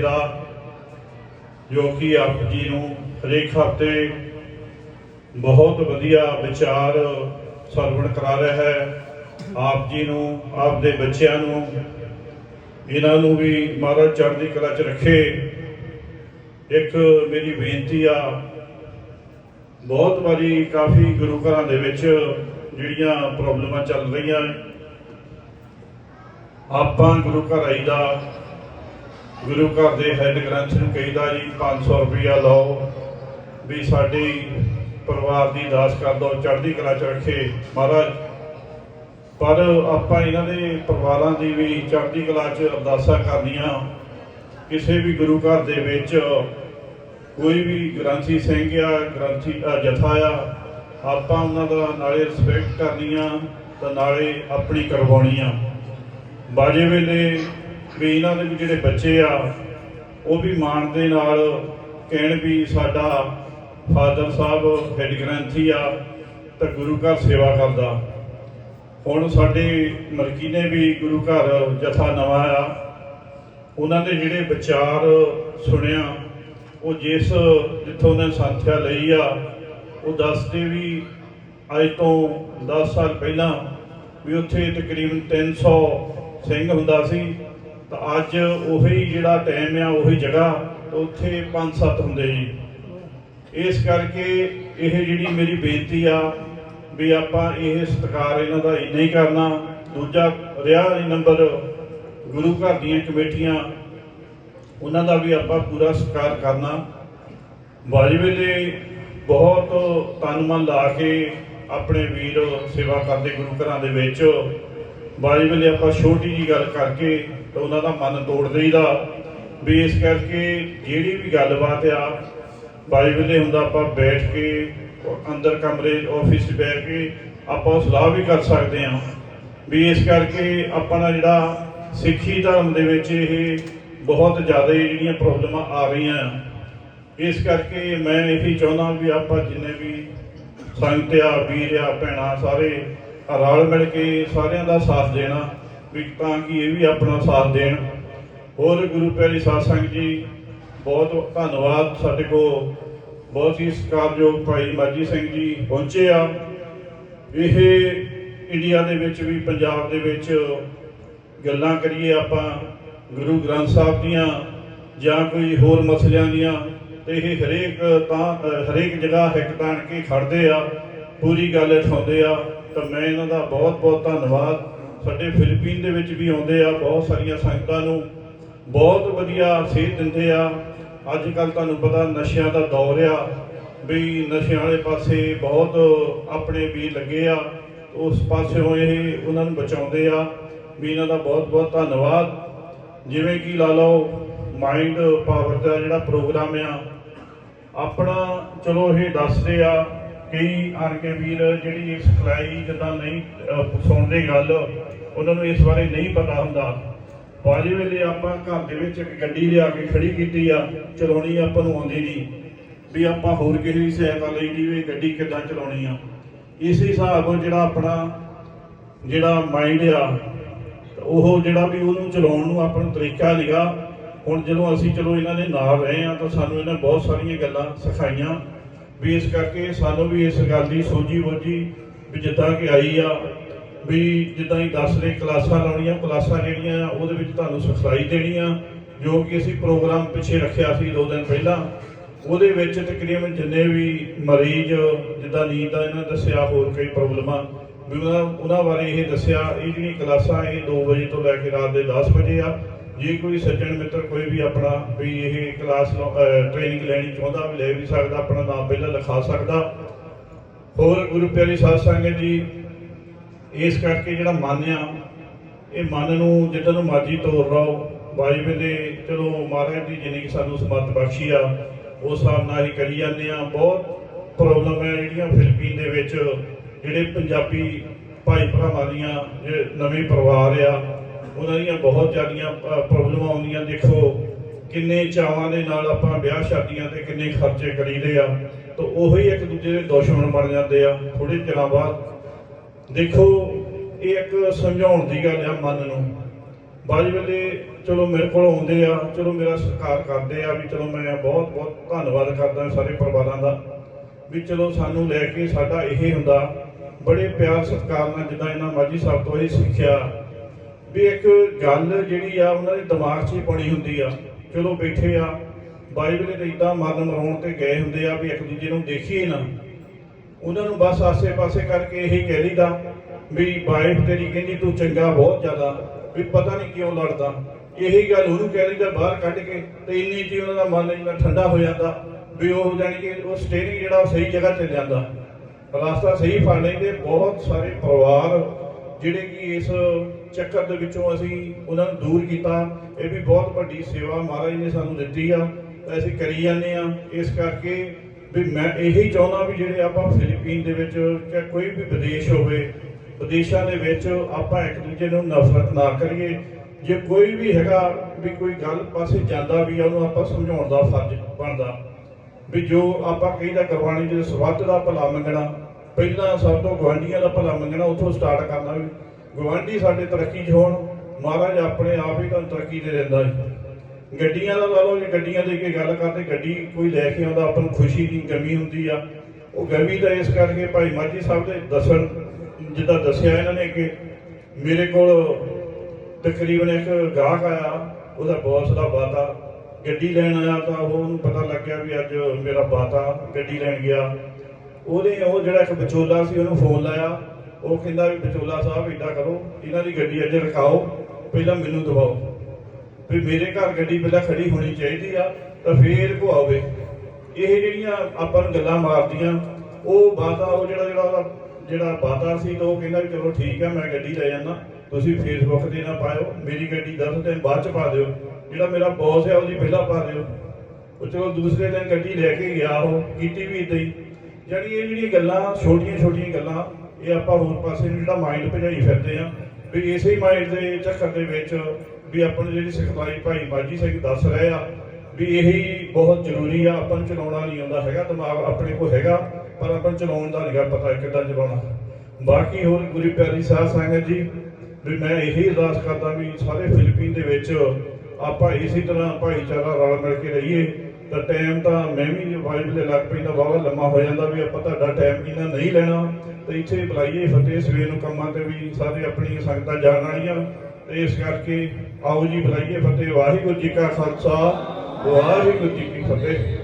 ਦਾ, ਜੋ ਕਿ ਆਪ ਜੀ ਨੂੰ ਹਰੇਕ ਹਫ਼ਤੇ ਬਹੁਤ ਵਧੀਆ ਵਿਚਾਰ ਸਰਵਣ ਕਰਾ ਰਿਹਾ ਹੈ। ਆਪ ਜੀ ਨੂੰ ਆਪ ਦੇ ਬੱਚਿਆਂ ਨੂੰ, ਇਹਨਾਂ ਨੂੰ ਵੀ ਮਹਾਰਾਜ ਚੜ੍ਹਦੀ ਕਲਾ 'ਚ ਰੱਖੇ। ਇੱਕ ਮੇਰੀ ਬੇਨਤੀ ਆ, ਬਹੁਤ ਵਾਰੀ ਕਾਫੀ ਗੁਰੂ ਘਰਾਂ ਦੇ ਵਿੱਚ ਜਿਹੜੀਆਂ ਪ੍ਰੋਬਲਮਾਂ ਚੱਲ ਰਹੀਆਂ ਆਪਾਂ ਗੁਰੂ ਘਰ ਆਈਦਾ ਗੁਰੂ ਘਰ ਦੇ ਹੈੱਡ ਗ੍ਰੰਥ ਨੂੰ ਕਹਿੰਦਾ ਜੀ 500 ਰੁਪਇਆ ਲਓ ਵੀ ਸਾਡੀ ਪਰਿਵਾਰ ਦੀ ਦਾਸ ਕਰ ਦੋ ਚੜ੍ਹਦੀ ਕਲਾ ਚ ਰੱਖੇ। ਮਹਾਰਾਜ ਪਰ ਆਪਾਂ ਇਹਨਾਂ ਦੇ ਪਰਿਵਾਰਾਂ ਦੀ ਵੀ ਚੜ੍ਹਦੀ ਕਲਾ ਚ ਅਰਦਾਸਾਂ ਕਰਨੀਆਂ। ਕਿਸੇ ਵੀ ਗੁਰੂ ਘਰ ਦੇ ਵਿੱਚ ਕੋਈ ਵੀ ਗ੍ਰੰਥੀ ਸਿੰਘ ਆ ਗ੍ਰੰਥੀ ਅ, ਜਥਾ ਆ ਆਪਾਂ ਉਹਨਾਂ ਦਾ ਨਾਲੇ ਰਿਸਪੈਕਟ ਕਰਨੀਆਂ ਤਾਂ ਨਾਲੇ ਆਪਣੀ ਕਰਵਾਉਣੀ ਆ। ਬਾਜੇ ਵੇਲੇ ਵੀ ਇਹਨਾਂ ਦੇ ਵੀ ਜਿਹੜੇ ਬੱਚੇ ਆ, ਉਹ ਵੀ ਮਾਣ ਦੇ ਨਾਲ ਕਹਿਣ ਵੀ ਸਾਡਾ ਫਾਦਰ ਸਾਹਿਬ ਹੈਡ ਗ੍ਰੰਥੀ ਆ ਤਾਂ ਗੁਰੂ ਘਰ ਸੇਵਾ ਕਰਦਾ। ਹੁਣ ਸਾਡੇ ਮਰਕੀ ਨੇ ਵੀ ਗੁਰੂ ਘਰ ਜਥਾ ਨਵਾਂ ਆ। ਉਹਨਾਂ ਦੇ ਜਿਹੜੇ ਵਿਚਾਰ ਸੁਣਿਆ, ਉਹ ਜਿਸ ਜਿੱਥੋਂ ਉਹਨਾਂ ਸੰਥਿਆ ਲਈ ਆ, ਉਹ ਦੱਸਦੇ ਵੀ ਅੱਜ ਤੋਂ 10 ਸਾਲ ਪਹਿਲਾਂ ਵੀ ਉੱਥੇ ਤਕਰੀਬਨ 300 ਸਿੰਘ ਹੁੰਦਾ ਸੀ। ਤਾਂ ਅੱਜ ਉਹੀ ਜਿਹੜਾ ਟਾਈਮ ਆ, ਉਹੀ ਜਗ੍ਹਾ ਉੱਥੇ 5-7 ਹੁੰਦੇ ਜੀ। ਇਸ ਕਰਕੇ ਇਹ ਜਿਹੜੀ ਮੇਰੀ ਬੇਨਤੀ ਆ ਵੀ ਆਪਾਂ ਇਹ ਸਤਿਕਾਰ ਇਹਨਾਂ ਦਾ ਇੰਨਾ ਹੀ ਕਰਨਾ। ਦੂਜਾ ਰਿਹਾ ਨੰਬਰ ਗੁਰੂ ਘਰ ਦੀਆਂ ਕਮੇਟੀਆਂ, ਉਹਨਾਂ ਦਾ ਵੀ ਆਪਾਂ ਪੂਰਾ ਸਤਿਕਾਰ ਕਰਨਾ। ਬਾਜੀ ਵੇਲੇ ਬਹੁਤ ਤਨ ਮਨ ਲਾ ਕੇ ਆਪਣੇ ਵੀਰ ਸੇਵਾ ਕਰਦੇ ਗੁਰੂ ਘਰਾਂ ਦੇ ਵਿੱਚ। ਬਾਜੀ ਵੇਲੇ ਆਪਾਂ ਛੋਟੀ ਜੀ ਗੱਲ ਕਰਕੇ ਤਾਂ ਉਹਨਾਂ ਦਾ ਮਨ ਤੋੜ ਦੇਈਦਾ। ਵੀ ਇਸ ਕਰਕੇ ਜਿਹੜੀ ਵੀ ਗੱਲਬਾਤ ਆ, ਬਾਈ ਵੇਲੇ ਹੁੰਦਾ ਆਪਾਂ ਬੈਠ ਕੇ ਅੰਦਰ ਕਮਰੇ ਆਫਿਸ 'ਚ ਬੈਠ ਕੇ ਆਪਾਂ ਸਲਾਹ ਵੀ ਕਰ ਸਕਦੇ ਹਾਂ। ਵੀ ਇਸ ਕਰਕੇ ਆਪਣਾ ਜਿਹੜਾ ਸਿੱਖੀ ਧਰਮ ਦੇ ਵਿੱਚ ਇਹ ਬਹੁਤ ਜ਼ਿਆਦਾ ਜਿਹੜੀਆਂ ਪ੍ਰੋਬਲਮਾਂ ਆ ਰਹੀਆਂ। ਆ ਇਸ ਕਰਕੇ ਮੈਂ ਇਹੀ ਚਾਹੁੰਦਾ ਵੀ ਆਪਾਂ ਜਿੰਨੇ ਵੀ ਸੰਗਤ ਆ, ਵੀਰ ਆ, ਭੈਣਾਂ ਸਾਰੇ ਰਲ ਮਿਲ ਕੇ ਸਾਰਿਆਂ ਦਾ ਸਾਥ ਦੇਣਾ, ਵੀ ਤਾਂ ਕਿ ਇਹ ਵੀ ਆਪਣਾ ਸਾਥ ਦੇਣ। ਹੋਰ ਗੁਰੂ ਪਿਆਰੀ ਸਾਧ ਸੰਗਤ ਜੀ, ਬਹੁਤ ਧੰਨਵਾਦ ਸਾਡੇ ਕੋਲ। ਬਹੁਤ ਹੀ ਸਤਿਕਾਰਯੋਗ ਭਾਈ ਮਾਜੀ ਸਿੰਘ ਜੀ ਪਹੁੰਚੇ ਆ। ਇਹ ਇੰਡੀਆ ਦੇ ਵਿੱਚ ਵੀ, ਪੰਜਾਬ ਦੇ ਵਿੱਚ ਗੱਲਾਂ ਕਰੀਏ ਆਪਾਂ ਗੁਰੂ ਗ੍ਰੰਥ ਸਾਹਿਬ ਦੀਆਂ ਜਾਂ ਕੋਈ ਹੋਰ ਮਸਲਿਆਂ ਦੀਆਂ, ਤੇ ਇਹ ਹਰੇਕ ਤਾਂ ਹਰੇਕ ਜਗ੍ਹਾ ਹਿੱਕ ਤਾਣ ਕੇ ਖੜਦੇ ਆ, ਪੂਰੀ ਗੱਲ ਉਠਾਉਂਦੇ ਆ। ਤਾਂ ਮੈਂ ਇਹਨਾਂ ਦਾ ਬਹੁਤ ਬਹੁਤ ਧੰਨਵਾਦ। ਸਾਡੇ ਫਿਲੀਪੀਨ ਦੇ ਵਿੱਚ ਵੀ ਆਉਂਦੇ ਆ, ਬਹੁਤ ਸਾਰੀਆਂ ਸੰਗਤਾਂ ਨੂੰ ਬਹੁਤ ਵਧੀਆ ਸੇਧ ਦਿੰਦੇ ਆ। ਅੱਜ ਕੱਲ ਤੁਹਾਨੂੰ ਪਤਾ ਨਸ਼ਿਆਂ ਦਾ ਦੌਰ ਆ, ਵੀ ਨਸ਼ਿਆਂ ਵਾਲੇ ਪਾਸੇ ਬਹੁਤ ਆਪਣੇ ਵੀ ਲੱਗੇ ਆ ਉਸ ਪਾਸਿਓਂ ਇਹ ਉਹਨਾਂ ਨੂੰ ਬਚਾਉਂਦੇ ਆ। ਵੀ ਇਹਨਾਂ ਦਾ ਬਹੁਤ ਬਹੁਤ ਧੰਨਵਾਦ। ਜਿਵੇਂ ਕਿ ਲਾ ਲਓ ਮਾਈਂਡ ਪਾਵਰ ਦਾ ਜਿਹੜਾ ਪ੍ਰੋਗਰਾਮ ਆ, ਆਪਣਾ ਚਲੋ ਇਹ ਦੱਸਦੇ ਆ ਕਈ ਆਣ ਕੇ ਵੀਰ ਜਿਹੜੀ ਸਿਖਲਾਈ ਜਿੱਦਾਂ ਨਹੀਂ ਸੁਣਦੇ ਗੱਲ, ਉਹਨਾਂ ਨੂੰ ਇਸ ਬਾਰੇ ਨਹੀਂ ਪਤਾ ਹੁੰਦਾ। ਬਾਜੇ ਵੇਲੇ ਆਪਾਂ ਘਰ ਦੇ ਵਿੱਚ ਇੱਕ ਗੱਡੀ ਲਿਆ ਕੇ ਖੜੀ ਕੀਤੀ ਆ, ਚਲਾਉਣੀ ਆਪਾਂ ਨੂੰ ਆਉਂਦੀ ਨਹੀਂ। ਵੀ ਆਪਾਂ ਹੋਰ ਕਿਸੇ ਦੀ ਸਹਾਇਤਾ ਲਈ ਦੀ ਵੀ ਗੱਡੀ ਕਿੱਦਾਂ ਚਲਾਉਣੀ ਆ। ਇਸ ਹਿਸਾਬ ਨਾਲ ਜਿਹੜਾ ਆਪਣਾ, ਜਿਹੜਾ ਮਾਈਂਡ ਆ, ਉਹ ਜਿਹੜਾ ਵੀ ਉਹਨੂੰ ਚਲਾਉਣ ਨੂੰ ਆਪਾਂ ਨੂੰ ਤਰੀਕਾ ਨਿਗਾ ਹੁਣ ਜਦੋਂ ਅਸੀਂ ਚਲੋ ਇਹਨਾਂ ਦੇ ਨਾਲ ਰਹੇ ਆ, ਤਾਂ ਸਾਨੂੰ ਇਹਨਾਂ ਬਹੁਤ ਸਾਰੀਆਂ ਗੱਲਾਂ ਸਿਖਾਈਆਂ। ਵੀ ਇਸ ਕਰਕੇ ਸਾਨੂੰ ਵੀ ਇਸ ਗੱਲ ਦੀ ਸੋਝੀ ਬੋਝੀ ਵੀ ਜਿੱਦਾਂ ਕਿ ਆਈ ਆ, ਵੀ ਜਿੱਦਾਂ ਹੀ ਦੱਸ ਰਹੇ ਕਲਾਸਾਂ ਲਾਉਣੀਆਂ, ਕਲਾਸਾਂ ਜਿਹੜੀਆਂ ਆ, ਉਹਦੇ ਵਿੱਚ ਤੁਹਾਨੂੰ ਸਿਖਲਾਈ ਦੇਣੀ ਆ ਜੋ ਕਿ ਅਸੀਂ ਪ੍ਰੋਗਰਾਮ ਪਿੱਛੇ ਰੱਖਿਆ ਸੀ ਦੋ ਦਿਨ ਪਹਿਲਾਂ, ਉਹਦੇ ਵਿੱਚ ਤਕਰੀਬਨ ਜਿੰਨੇ ਵੀ ਮਰੀਜ਼, ਜਿੱਦਾਂ ਨੀਂਦ ਦਾ ਇਹਨਾਂ ਦੱਸਿਆ ਹੋਰ ਕਈ ਪ੍ਰੋਬਲਮਾਂ, ਵੀ ਉਹਨਾਂ ਉਹਨਾਂ ਬਾਰੇ ਇਹ ਦੱਸਿਆ, ਇਹ ਜਿਹੜੀ ਕਲਾਸਾਂ ਇਹ 2 ਵਜੇ ਤੋਂ ਲੈ ਕੇ ਰਾਤ ਦੇ 10 ਵਜੇ ਆ ਜੇ ਕੋਈ ਸੱਜਣ ਮਿੱਤਰ ਕੋਈ ਵੀ ਆਪਣਾ ਵੀ ਇਹ ਕਲਾਸ ਟ੍ਰੇਨਿੰਗ ਲੈਣੀ ਚਾਹੁੰਦਾ ਵੀ ਲੈ ਵੀ ਸਕਦਾ, ਆਪਣਾ ਨਾਮ ਪਹਿਲਾਂ ਲਿਖਾ ਸਕਦਾ। ਹੋਰ ਗੁਰੂ ਪਿਆਰੀ ਸਾਧ ਸੰਗਤ ਜੀ, ਇਸ ਕਰਕੇ ਜਿਹੜਾ ਮਨ ਆ, ਇਹ ਮਨ ਨੂੰ ਜਿੱਦਾਂ ਨੂੰ ਮਰਜ਼ੀ ਤੋਰ ਰਹੋ ਬਾਈ ਵੇਲੇ ਚਲੋ ਮਹਾਰਾਜ ਦੀ ਜਿੰਨੀ ਕਿ ਸਾਨੂੰ ਸਮਰਥ ਬਖਸ਼ੀ ਆ, ਉਸ ਹਿਸਾਬ ਨਾਲ ਹੀ ਕਰੀ ਜਾਂਦੇ ਆ। ਬਹੁਤ ਪ੍ਰੋਬਲਮ ਹੈ ਜਿਹੜੀਆਂ ਫਿਲਪੀਨ ਦੇ ਵਿੱਚ, ਜਿਹੜੇ ਪੰਜਾਬੀ ਭਾਈ ਭਰਾਵਾਂ ਦੀਆਂ ਜਿਹੜੇ ਨਵੇਂ ਪਰਿਵਾਰ ਆ ਉਹਨਾਂ ਦੀਆਂ ਬਹੁਤ ਜ਼ਿਆਦੀਆਂ ਪ੍ਰੋਬਲਮਾਂ ਆਉਂਦੀਆਂ। ਦੇਖੋ, ਕਿੰਨੇ ਚਾਵਾਂ ਦੇ ਨਾਲ ਆਪਾਂ ਵਿਆਹ ਸ਼ਾਦੀਆਂ ਤੇ ਕਿੰਨੇ ਖਰਚੇ ਕਰੀਦੇ ਆ, ਤਾਂ ਉਹੀ ਇੱਕ ਦੂਜੇ ਦੇ ਦੁਸ਼ਮਣ ਬਣ ਜਾਂਦੇ ਆ ਥੋੜੇ ਚਿਰਾਂ ਬਾਅਦ। ਦੇਖੋ, ਇਹ ਇੱਕ ਸਮਝਾਉਣ ਦੀ ਗੱਲ ਆ ਮਨ ਨੂੰ। ਬਾਜ ਵੇਲੇ ਚਲੋ ਮੇਰੇ ਕੋਲ ਆਉਂਦੇ ਆ, ਚਲੋ ਮੇਰਾ ਸਤਿਕਾਰ ਕਰਦੇ ਆ ਵੀ ਚਲੋ ਮੈਂ ਬਹੁਤ ਬਹੁਤ ਧੰਨਵਾਦ ਕਰਦਾ ਸਾਰੇ ਪਰਿਵਾਰਾਂ ਦਾ, ਵੀ ਚਲੋ ਸਾਨੂੰ ਲੈ ਕੇ ਸਾਡਾ ਇਹ ਹੁੰਦਾ। ਬੜੇ ਪਿਆਰ ਸਤਿਕਾਰ ਨਾਲ ਜਿੱਦਾਂ ਇਹਨਾਂ ਮਾਝੀ ਸਾਹਿਬ ਤੋਂ ਇਹ ਸਿੱਖਿਆ। ਵੀ ਇੱਕ ਗੱਲ ਜਿਹੜੀ ਆ, ਉਹਨਾਂ ਦੇ ਦਿਮਾਗ 'ਚ ਹੀ ਬਣੀ ਹੁੰਦੀ ਆ। ਚਲੋ ਬੈਠੇ ਆ, ਬਾਈਬਲ ਤੇ ਇਦਾਂ ਮਰਨ ਮਰਾਉਣ ਤੇ ਗਏ ਹੁੰਦੇ ਆ ਵੀ ਇੱਕ ਦੂਜੇ ਨੂੰ ਦੇਖੀਏ ਨਾ। ਉਹਨਾਂ ਨੂੰ ਬਸ ਆਸੇ-ਪਾਸੇ ਕਰਕੇ ਇਹ ਕਹਿ ਲਈਦਾ ਵੀ ਵਾਈਫ ਤੇਰੀ ਕਹਿੰਦੀ ਤੂੰ ਚੰਗਾ ਬਹੁਤ ਜ਼ਿਆਦਾ, ਵੀ ਪਤਾ ਨਹੀਂ ਕਿਉਂ ਲੜਦਾ। ਇਹੀ ਗੱਲ ਉਹਨੂੰ ਕਹਿ ਲਈਦਾ ਬਾਹਰ ਕੱਢ ਕੇ ਤੇ ਇੰਨੀ ਜੀ ਉਹਨਾਂ ਦਾ ਮਨ ਇੰਨਾ ਠੰਡਾ ਹੋ ਜਾਂਦਾ ਵੀ ਉਹ ਜਾਣੀ ਕਿ ਉਹ ਸਟੇਰਿੰਗ ਜਿਹੜਾ ਉਹ ਸਹੀ ਜਗ੍ਹਾ ਤੇ ਜਾਂਦਾ ਰਸਤਾ ਸਹੀ ਫੜ ਲੈਂਦੇ, ਬਹੁਤ ਸਾਰੇ ਪਰਿਵਾਰ ਜਿਹੜੇ ਕਿ ਇਸ ਚੱਕਰ ਦੇ ਵਿੱਚੋਂ ਅਸੀਂ ਉਹਨਾਂ ਨੂੰ ਦੂਰ ਕੀਤਾ। ਇਹ ਵੀ ਬਹੁਤ ਵੱਡੀ ਸੇਵਾ ਮਹਾਰਾਜ ਨੇ ਸਾਨੂੰ ਦਿੱਤੀ ਆ। ਅਸੀਂ ਕਰੀ ਜਾਂਦੇ ਆ। ਇਸ ਕਰਕੇ ਵੀ ਮੈਂ ਇਹੀ ਚਾਹੁੰਦਾ ਵੀ ਜਿਹੜੇ ਆਪਾਂ ਫਿਲੀਪੀਨ ਦੇ ਵਿੱਚ ਜਾਂ ਕੋਈ ਵੀ ਵਿਦੇਸ਼ ਹੋਵੇ, ਵਿਦੇਸ਼ਾਂ ਦੇ ਵਿੱਚ ਆਪਾਂ ਇੱਕ ਦੂਜੇ ਨੂੰ ਨਫ਼ਰਤ ਨਾ ਕਰੀਏ। ਜੇ ਕੋਈ ਵੀ ਹੈਗਾ ਵੀ ਕੋਈ ਗੱਲ ਪਾਸੇ ਜਾਂਦਾ ਵੀ ਆ, ਉਹਨੂੰ ਆਪਾਂ ਸਮਝਾਉਣ ਦਾ ਫਰਜ਼ ਬਣਦਾ। ਵੀ ਜੋ ਆਪਾਂ ਕਹੀਦਾ ਗੁਰਬਾਣੀ ਦੇ ਸਵਾਦ ਦਾ ਭਲਾ ਮੰਗਣਾ, ਪਹਿਲਾਂ ਸਭ ਤੋਂ ਗਵਾਂਢੀਆਂ ਦਾ ਭਲਾ ਮੰਗਣਾ, ਉੱਥੋਂ ਸਟਾਰਟ ਕਰਨਾ ਵੀ ਗਵਾਂਢੀ ਸਾਡੇ ਤਰੱਕੀ 'ਚ ਹੋਣ, ਮਹਾਰਾਜ ਆਪਣੇ ਆਪ ਹੀ ਤੁਹਾਨੂੰ ਤਰੱਕੀ ਦੇ ਦਿੰਦਾ ਹੈ ਗੱਡੀਆਂ ਦਾ ਲਾ ਲਓ, ਜੇ ਗੱਡੀਆਂ ਦੇ ਕੇ ਗੱਲ ਕਰਦੇ, ਗੱਡੀ ਕੋਈ ਲੈ ਕੇ ਆਉਂਦਾ, ਆਪਾਂ ਨੂੰ ਖੁਸ਼ੀ ਦੀ ਗਮੀ ਹੁੰਦੀ ਆ। ਉਹ ਗਮੀ ਤਾਂ ਇਸ ਕਰਕੇ ਭਾਈ ਮਾਝੀ ਸਾਹਿਬ ਦੇ ਦੱਸਣ ਜਿੱਦਾਂ ਦੱਸਿਆ ਇਹਨਾਂ ਨੇ ਕਿ ਮੇਰੇ ਕੋਲ ਤਕਰੀਬਨ ਇੱਕ ਗਾਹਕ ਆਇਆ, ਉਹਦਾ ਬੌਸ ਦਾ ਬਾਤਾ। ਗੱਡੀ ਲੈਣ ਆਇਆ ਤਾਂ ਉਹ ਉਹਨੂੰ ਪਤਾ ਲੱਗਿਆ ਵੀ ਅੱਜ ਮੇਰਾ ਬਾਤਾ ਗੱਡੀ ਲੈਣ ਗਿਆ। ਉਹਨੇ ਉਹ ਜਿਹੜਾ ਇੱਕ ਵਿਚੋਲਾ ਸੀ, ਉਹਨੂੰ ਫੋਨ ਲਾਇਆ। ਉਹ ਕਹਿੰਦਾ ਵੀ ਵਿਚੋਲਾ ਸਾਹਿਬ ਏਦਾਂ ਕਰੋ, ਇਹਨਾਂ ਦੀ ਗੱਡੀ ਅੱਜ ਰਖਾਓ, ਪਹਿਲਾਂ ਮੈਨੂੰ ਦਵਾਓ ਵੀ ਮੇਰੇ ਘਰ ਗੱਡੀ ਪਹਿਲਾਂ ਖੜੀ ਹੋਣੀ ਚਾਹੀਦੀ ਆ, ਤਾਂ ਫੇਰ ਕੋ ਆਵੇ ਇਹ ਜਿਹੜੀਆਂ ਆਪਾਂ ਨੂੰ ਗੱਲਾਂ ਮਾਰਦੀਆਂ, ਉਹ ਬਾਤਾ ਉਹ ਜਿਹੜਾ ਜਿਹੜਾ ਉਹਦਾ ਜਿਹੜਾ ਬਾਤਾ ਸੀ, ਤਾਂ ਉਹ ਕਹਿੰਦਾ ਵੀ ਚਲੋ ਠੀਕ ਆ, ਮੈਂ ਗੱਡੀ ਲੈ ਜਾਂਦਾ। ਤੁਸੀਂ ਫੇਸਬੁੱਕ ਤੇ ਨਾ ਪਾਇਓ, ਮੇਰੀ ਗੱਡੀ 10 ਦਿਨ ਬਾਅਦ ਚ ਪਾ ਦਿਓ। ਜਿਹੜਾ ਮੇਰਾ ਬੌਸ ਹੈ ਉਹਦੀ ਪਹਿਲਾਂ ਪਾ ਦਿਓ। ਉਹ ਚਲੋ ਦੂਸਰੇ ਦਿਨ ਗੱਡੀ ਲੈ ਕੇ ਗਿਆ ਉਹ, ਕੀਤੀ ਵੀ ਇਦਾਂ ਹੀ। ਜਿਹੜੀ ਇਹ ਜਿਹੜੀਆਂ ਗੱਲਾਂ, ਛੋਟੀਆਂ ਛੋਟੀਆਂ ਗੱਲਾਂ ਇਹ ਆਪਾਂ ਹੋਰ ਪਾਸੇ ਨੂੰ ਜਿਹੜਾ ਮਾਈਂਡ ਭਜਾਈ ਫਿਰਦੇ ਆ, ਵੀ ਇਸੇ ਮਾਈਂਡ ਦੇ ਚੱਕਰ ਦੇ ਵਿੱਚ ਵੀ ਆਪਾਂ ਨੂੰ ਜਿਹੜੀ ਸਿਖਲਾਈ ਭਾਈ ਬਾਜੀ ਸਿੰਘ ਦੱਸ ਰਹੇ ਆ, ਵੀ ਇਹੀ ਬਹੁਤ ਜ਼ਰੂਰੀ ਆ, ਆਪਾਂ ਨੂੰ ਚਲਾਉਣਾ ਨਹੀਂ ਆਉਂਦਾ ਹੈਗਾ, ਦਿਮਾਗ ਆਪਣੇ ਕੋਲ ਹੈਗਾ, ਪਰ ਆਪਾਂ ਨੂੰ ਚਲਾਉਣ ਦਾ ਨਹੀਂਗਾ ਪਤਾ ਕਿੱਦਾਂ ਚਲਾਉਣਾ। ਬਾਕੀ ਹੋਰ ਗੁਰੂ ਪਿਆਰੀ ਸਾਧ ਸੰਗਤ ਜੀ, ਵੀ ਮੈਂ ਇਹੀ ਅਰਦਾਸ ਕਰਦਾ ਵੀ ਸਾਰੇ ਫਿਲੀਪੀਨ ਦੇ ਵਿੱਚ ਆਪਾਂ ਇਸੇ ਤਰ੍ਹਾਂ ਭਾਈਚਾਰਾ ਰਲ ਮਿਲ ਕੇ ਰਹੀਏ ਤਾਂ ਟਾਈਮ ਤਾਂ ਮੈਂ ਵੀ ਵਾਈਬ ਦੇ ਲੱਗ ਪੈਂਦਾ ਵਾਵਾ ਲੰਮਾ ਹੋ ਜਾਂਦਾ ਵੀ ਆਪਾਂ ਤੁਹਾਡਾ ਟਾਈਮ ਇਹਨਾਂ ਨਹੀਂ ਲੈਣਾ। ਤੇ ਇੱਥੇ ਬੁਲਾਈਏ ਫਤਿਹ ਸਵੇਰ ਨੂੰ ਕੰਮਾਂ ਤੇ ਵੀ ਸਾਰੇ ਆਪਣੀਆਂ ਸੰਗਤਾਂ ਜਾਣ ਵਾਲੀਆਂ। ਤੇ ਇਸ ਕਰਕੇ ਆਓ ਜੀ ਬੁਲਾਈਏ ਫਤਿਹ। ਵਾਹਿਗੁਰੂ ਜੀ ਕਾ ਖਾਲਸਾ, ਵਾਹਿਗੁਰੂ ਜੀ ਕੀ ਫਤਿਹ।